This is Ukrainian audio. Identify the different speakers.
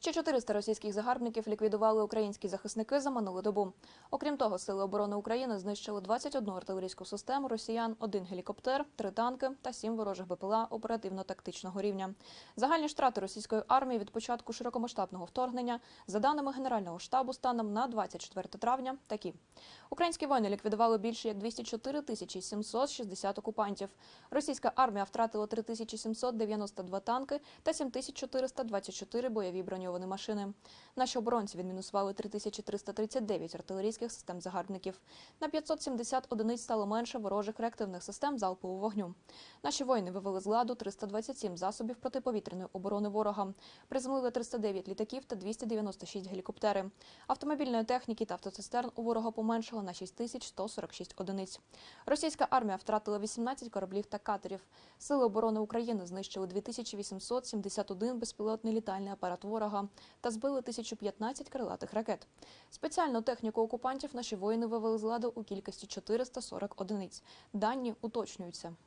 Speaker 1: Ще 400 російських загарбників ліквідували українські захисники за минулу добу. Окрім того, сили оборони України знищили 21 артилерійську систему росіян, один гелікоптер, три танки та сім ворожих БПЛА оперативно-тактичного рівня. Загальні втрати російської армії від початку широкомасштабного вторгнення, за даними Генерального штабу, станом на 24 травня, такі: українські воїни ліквідували більше як 204 тисячі 760 окупантів. Російська армія втратила 3792 танки та 7424 бойові броньовані машини. Наші оборонці відмінусували 3339 артилерійських систем загарбників. На 570 одиниць стало менше ворожих реактивних систем залпового вогню. Наші воїни вивели з ладу 327 засобів протиповітряної оборони ворога. Приземлили 309 літаків та 296 гелікоптери. Автомобільної техніки та автоцистерн у ворога поменшало на 6146 одиниць. Російська армія втратила 18 кораблів та катерів. Сили оборони України знищили 2871 безпілотний літальний апарат ворога та збили 1015 крилатих ракет. Спеціальну техніку окупантів наші воїни вивели з ладу у кількості 440 одиниць. Дані уточнюються.